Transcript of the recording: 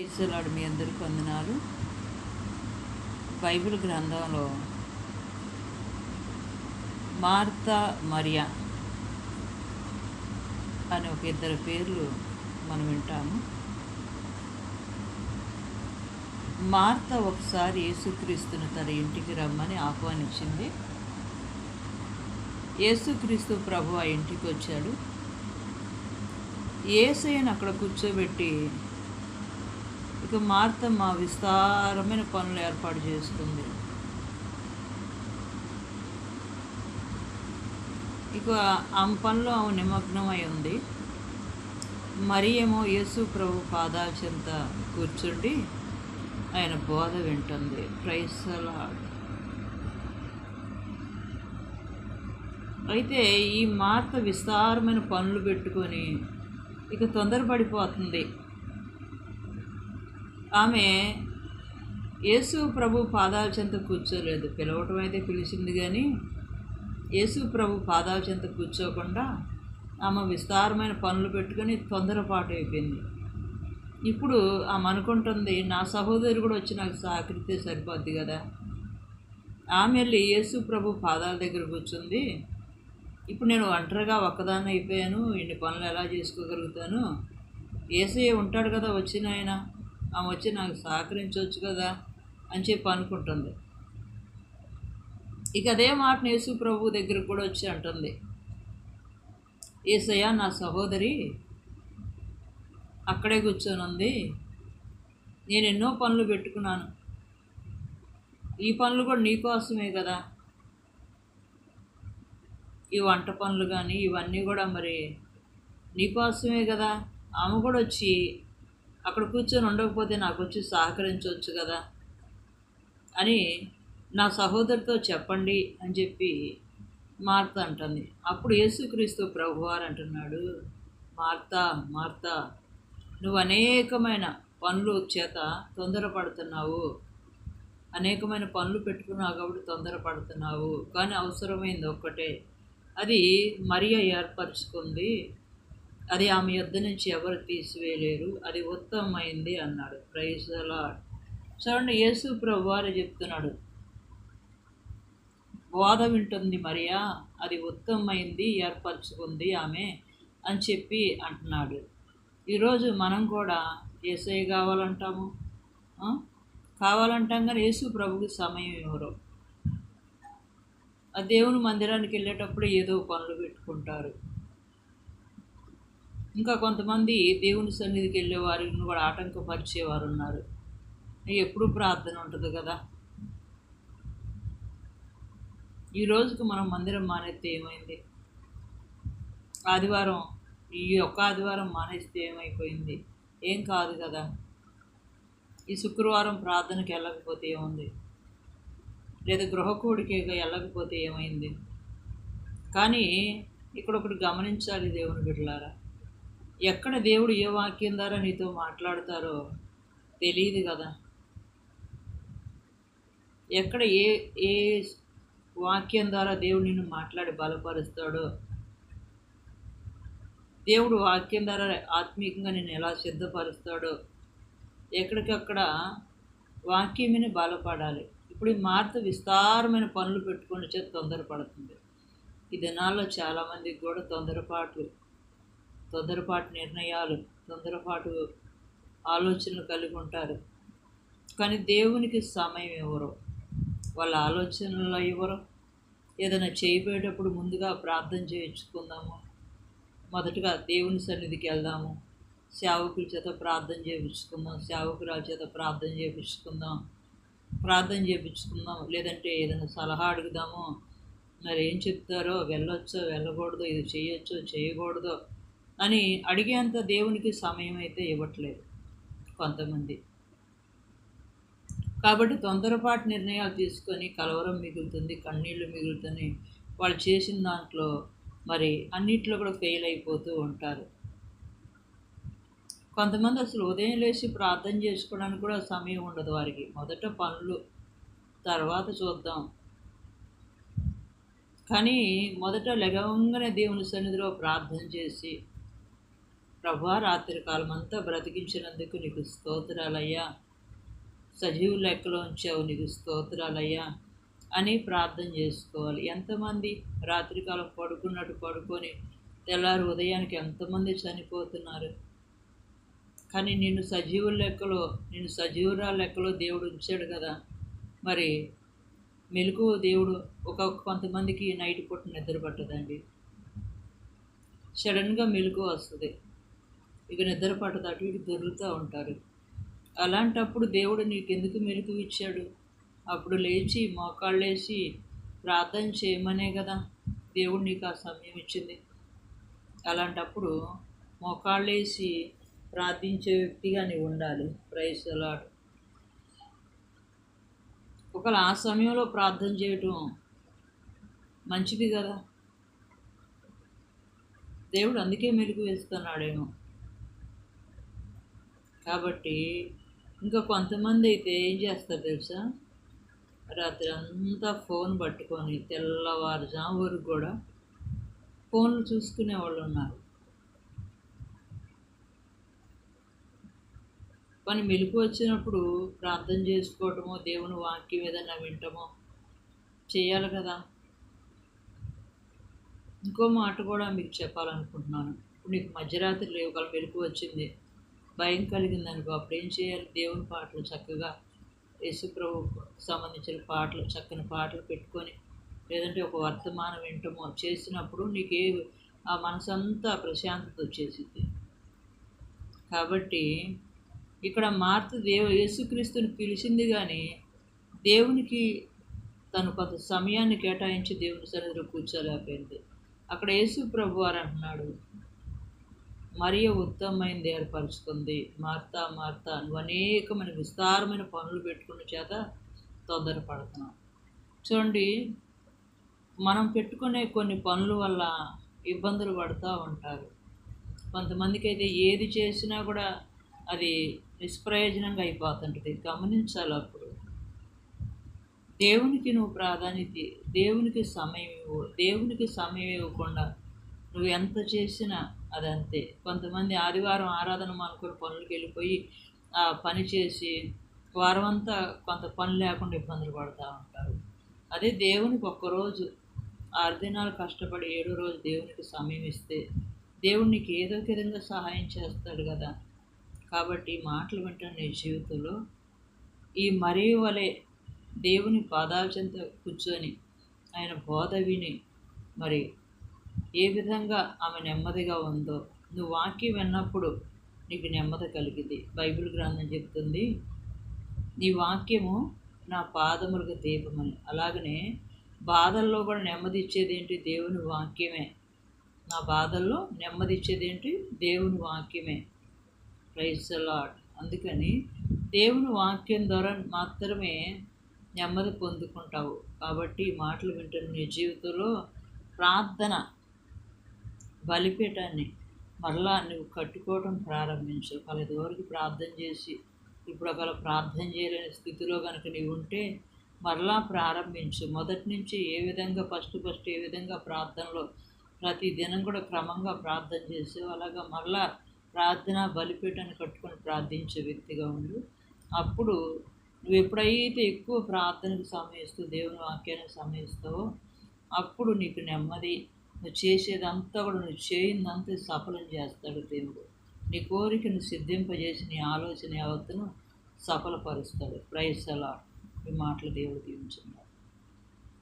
ఇస్తున్నాడు మీ అందరికి వందనాలు. బైబిల్ గ్రంథంలో మార్తా మరియా అనే ఒక ఇద్దరు పేర్లు మనం వింటాము. మార్త ఒకసారి యేసుక్రీస్తును తన ఇంటికి రమ్మని ఆహ్వానించింది. యేసుక్రీస్తు ప్రభు ఆ ఇంటికి వచ్చాడు. ఏసయ్యను అక్కడ కూర్చోబెట్టి ఇక మార్తమ్మ విస్తారమైన పనులు ఏర్పాటు చేస్తుంది. ఇక ఆమె పనిలో ఆమె నిమగ్నమై ఉంది. మరి ఏమో యేసు ప్రభు పాదాల చెంత కూర్చుండి ఆయన బోధ వింటుంది. ప్రైసలాడ్ అయితే ఈ మార్త విస్తారమైన పనులు పెట్టుకొని ఇక తొందరపడిపోతుంది. ఆమె యేసు ప్రభు పాదాల చెంత కూర్చోలేదు. పిలవటం అయితే పిలిచింది కానీ యేసు ప్రభు పాదాల చెంత కూర్చోకుండా ఆమె విస్తారమైన పనులు పెట్టుకొని తొందరపాటు అయిపోయింది. ఇప్పుడు ఆమె అనుకుంటుంది నా సహోదరి కూడా వచ్చి నాకు సహకరిస్తే సరిపోద్ది కదా. ఆమె వెళ్ళి యేసు ప్రభు పాదాల దగ్గర కూర్చుంది. ఇప్పుడు నేను ఒంటరిగా ఒక్కదాన్ని అయిపోయాను. ఇన్ని పనులు ఎలా చేసుకోగలుగుతాను? ఏసీ ఉంటాడు కదా వచ్చినాయన. ఆమె వచ్చి నాకు సహకరించవచ్చు కదా అని చెప్పి అనుకుంటుంది. ఇక అదే మాట యేసు ప్రభు దగ్గరకు కూడా వచ్చి అంటుంది. ఏసయ్య నా సహోదరి అక్కడే కూర్చొని ఉంది. నేను ఎన్నో పనులు పెట్టుకున్నాను. ఈ పనులు కూడా నీకోసమే కదా. ఈ వంట పనులు కానీ ఇవన్నీ కూడా మరి నీకోసమే కదా. ఆమె కూడా వచ్చి అక్కడ కూర్చొని ఉండకపోతే నాకు వచ్చి సహకరించవచ్చు కదా అని నా సహోదరితో చెప్పండి అని చెప్పి మార్త అంటుంది. అప్పుడు యేసుక్రీస్తు ప్రభువారు అంటున్నాడు మార్తా మార్తా నువ్వు అనేకమైన పనులు చేత తొందరపడుతున్నావు. అనేకమైన పనులు పెట్టుకున్నావు కాబట్టి తొందరపడుతున్నావు. కానీ అవసరమైంది ఒక్కటే. అది మరియ ఏర్పరచుకుంది. అది ఆమె యొద్ద నుంచి ఎవరు తీసివేయలేరు. అది ఉత్తమమైంది అన్నాడు. ప్రైజ్ అలా చూడండి యేసు ప్రభు వారు చెప్తున్నాడు. బోధ వింటుంది మరియా అది ఉత్తమమైంది ఏర్పరచుకుంది ఆమె అని చెప్పి అంటున్నాడు. ఈరోజు మనం కూడా ఏసై కావాలంటాము? కావాలంటాం కానీ యేసు ప్రభుకి సమయం ఇవ్వరు. ఆ దేవుని మందిరానికి వెళ్ళేటప్పుడు ఏదో పనులు పెట్టుకుంటారు. ఇంకా కొంతమంది దేవుని సన్నిధికి వెళ్ళే వారిని కూడా ఆటంకపరిచేవారు ఉన్నారు ఎప్పుడు ప్రార్థన ఉంటుంది కదా. ఈ రోజుకు మనం మందిరం మానేస్తే ఏమైంది? ఆదివారం ఈ ఒక్క ఆదివారం మానేస్తే ఏమైపోయింది? ఏం కాదు కదా. ఈ శుక్రవారం ప్రార్థనకి వెళ్ళకపోతే ఏముంది? లేదా గృహకూడికి వెళ్ళకపోతే ఏమైంది? కానీ ఇక్కడ ఒకటి గమనించాలి దేవుని బిడ్డలారా. ఎక్కడ దేవుడు ఏ వాక్యం ద్వారా నీతో మాట్లాడతారో తెలియదు కదా. ఎక్కడ ఏ ఏ వాక్యం ద్వారా దేవుడు నిన్ను మాట్లాడి బలపరుస్తాడో దేవుడు వాక్యం ద్వారా ఆత్మీయంగా నేను ఎలా సిద్ధపరుస్తాడో ఎక్కడికక్కడ వాక్యమిని బలపడాలి. ఇప్పుడు ఈ మార్త విస్తారమైన పనులు పెట్టుకుని చేతి తొందరపడుతుంది. ఈ దినాల్లో చాలామందికి కూడా తొందరపాటు తొందరపాటు నిర్ణయాలు తొందరపాటు ఆలోచనలు కలిగి ఉంటారు. కానీ దేవునికి సమయం ఇవ్వరు వాళ్ళ ఆలోచనలు ఇవ్వరు ఏదైనా చేయబోయేటప్పుడు ముందుగా ప్రార్థన చేయించుకుందాము. మొదటగా దేవుని సన్నిధికి వెళ్దాము. సేవకుల చేత ప్రార్థన చేయించుకుందాం. సేవకురాల చేత ప్రార్థన చేయించుకుందాం. ప్రార్థన చేయించుకుందాం. లేదంటే ఏదైనా సలహా అడుగుదాము. మరి ఏం చెప్తారో? వెళ్ళొచ్చో? వెళ్ళకూడదో? ఇది చేయొచ్చో? చేయకూడదో? అని అడిగేంత దేవునికి సమయం అయితే ఇవ్వట్లేదు కొంతమంది. కాబట్టి తొందరపాటు నిర్ణయాలు తీసుకొని కలవరం మిగులుతుంది కన్నీళ్ళు మిగులుతుంది వాళ్ళు చేసిన దాంట్లో మరి అన్నిట్లో కూడా ఫెయిల్ అయిపోతూ ఉంటారు. కొంతమంది అసలు ఉదయం లేచి ప్రార్థన చేసుకోవడానికి కూడా సమయం ఉండదు వారికి. మొదట పనులు తర్వాత చూద్దాం. కానీ మొదట లెగవంగానే దేవుని సన్నిధిలో ప్రార్థన చేసి ప్రభా రాత్రి కాలం అంతా బ్రతికించినందుకు నీకు స్తోత్రాలయ్యా. సజీవుల లెక్కలో ఉంచావు నీకు స్తోత్రాలయ్యా అని ప్రార్థన చేసుకోవాలి. ఎంతమంది రాత్రికాలం పడుకున్నట్టు పడుకొని తెల్లారి ఉదయానికి ఎంతమంది చనిపోతున్నారు? కానీ నిన్ను సజీవుల లెక్కలో నిన్ను సజీవురా లెక్కలో దేవుడు ఉంచాడు కదా. మరి మెలకు దేవుడు ఒక కొంతమందికి నైట్ పూట నిద్ర పట్టదండి. సడన్గా మెలకు వస్తుంది. ఇక నిద్ర అటు ఇటు దొరుకుతూ ఉంటారు. అలాంటప్పుడు దేవుడు నీకు ఎందుకు మెలకు ఇచ్చాడు? అప్పుడు లేచి మోకాళ్ళేసి ప్రార్థన చేయమనే కదా దేవుడు నీకు ఆ సమయం ఇచ్చింది. అలాంటప్పుడు మోకాళ్ళేసి ప్రార్థించే వ్యక్తిగా నీవు ఉండాలి. ప్రైస్ అలాడు ఒకవేళ ఆ సమయంలో ప్రార్థన చేయటం మంచిది కదా? దేవుడు అందుకే మెరుగు వేస్తున్నాడేమో. కాబట్టి ఇంకా కొంతమంది అయితే ఏం చేస్తారు తెలుసా? రాత్రి అంతా ఫోన్ పట్టుకొని తెల్లవారుజాము వరకు కూడా ఫోన్లు చూసుకునే వాళ్ళు ఉన్నారు. పని మెలకు వచ్చినప్పుడు ప్రార్థన చేసుకోవటమో దేవుని వాక్యం ఏదైనా వింటమో చేయాలి కదా. ఇంకో మాట కూడా మీకు చెప్పాలనుకుంటున్నాను. ఇప్పుడు నీకు మధ్యరాత్రి లేవు ఒకవేళ మెలకు వచ్చింది. భయం కలిగింది అనుకో అప్పుడు ఏం చేయాలి? దేవుని పాటలు చక్కగా యేసుప్రభుకు సంబంధించిన పాటలు చక్కని పాటలు పెట్టుకొని లేదంటే ఒక వర్తమానం వింటమో చేసినప్పుడు నీకే ఆ మనసంతా ప్రశాంతత వచ్చేసింది కాబట్టి ఇక్కడ మార్త దేవు యేసుక్రీస్తుని పిలిచింది కానీ దేవునికి తను కొంత సమయాన్ని కేటాయించి దేవుని సన్నిధిలో కూర్చోలేకపోయింది. అక్కడ యేసు ప్రభు వారు అంటున్నాడు మరియు ఉత్తమమైనది ఏర్పరుచుకుంది. మార్తా మార్తా నువ్వు అనేకమైన విస్తారమైన పనులు పెట్టుకున్న చేత తొందరపడుతున్నావు చూడండి మనం పెట్టుకునే కొన్ని పనుల వల్ల ఇబ్బందులు పడుతూ ఉంటారు. కొంతమందికి అయితే ఏది చేసినా కూడా అది నిష్ప్రయోజనంగా అయిపోతుంటుంది. గమనించాలి అప్పుడు. దేవునికి నువ్వు ప్రాధాన్యత దేవునికి సమయం ఇవ్వు. దేవునికి సమయం ఇవ్వకుండా నువ్వు ఎంత చేసినా అదంతే. కొంతమంది ఆదివారం ఆరాధన మానుకొని పనులకు వెళ్ళిపోయి ఆ పని చేసి వారం అంతా కొంత పని లేకుండా ఇబ్బందులు పడుతూ ఉంటారు. అదే దేవునికి ఒక్కరోజు ఆరు దినాలు కష్టపడి ఏడో రోజు దేవునికి సమయం ఇస్తే దేవుడు నీకు ఏదో విధంగా సహాయం చేస్తాడు కదా. కాబట్టి ఈ మాటలు వింటాను నీ జీవితంలో ఈ మరీ వలె దేవుని పాదాల చెంత కూర్చొని ఆయన బోధ విని మరి ఏ విధంగా ఆమె నెమ్మదిగా ఉందో నువ్వు వాక్యం విన్నప్పుడు నీకు నెమ్మది కలిగింది. బైబిల్ గ్రంథం చెప్తుంది నీ వాక్యము నా పాదములకు దీపమని. అలాగనే బాధల్లో కూడా నెమ్మది ఇచ్చేదేంటి దేవుని వాక్యమే. నా బాధల్లో నెమ్మది ఇచ్చేది ఏంటి? దేవుని వాక్యమే. ప్రైజ్ లాడ్ అందుకని దేవుని వాక్యం ద్వారా మాత్రమే నెమ్మది పొందుకుంటావు. కాబట్టి ఈ మాటలు వింటున్న నీ జీవితంలో ప్రార్థన బలిపీఠాన్ని మరలా నువ్వు కట్టుకోవడం ప్రారంభించు. వాళ్ళ వరకు ప్రార్థన చేసి ఇప్పుడు ఒకవేళ ప్రార్థన చేయలేని స్థితిలో కనుక నీవు ఉంటే మరలా ప్రారంభించు. మొదటి నుంచి ఏ విధంగా ఫస్ట్ ఫస్ట్ ఏ విధంగా ప్రార్థనలో ప్రతి దినం కూడా క్రమంగా ప్రార్థన చేసావు. అలాగా మరలా ప్రార్థన బలిపీఠాన్ని కట్టుకొని ప్రార్థించే వ్యక్తిగా ఉండు. అప్పుడు నువ్వు ఎప్పుడైతే ఎక్కువ ప్రార్థనకు సమయిస్తూ దేవుని వాక్యానికి సమయిస్తావో అప్పుడు నీకు నెమ్మది నువ్వు చేసేదంతా కూడా నువ్వు చేయిందంతా సఫలం చేస్తాడు దేవుడు. నీ కోరికను సిద్ధింపజేసి నీ ఆలోచన యావత్తును సఫలపరుస్తాడు. ప్రైస్ అలా ఈ మాటలు దేవుడు దీవించున్నాడు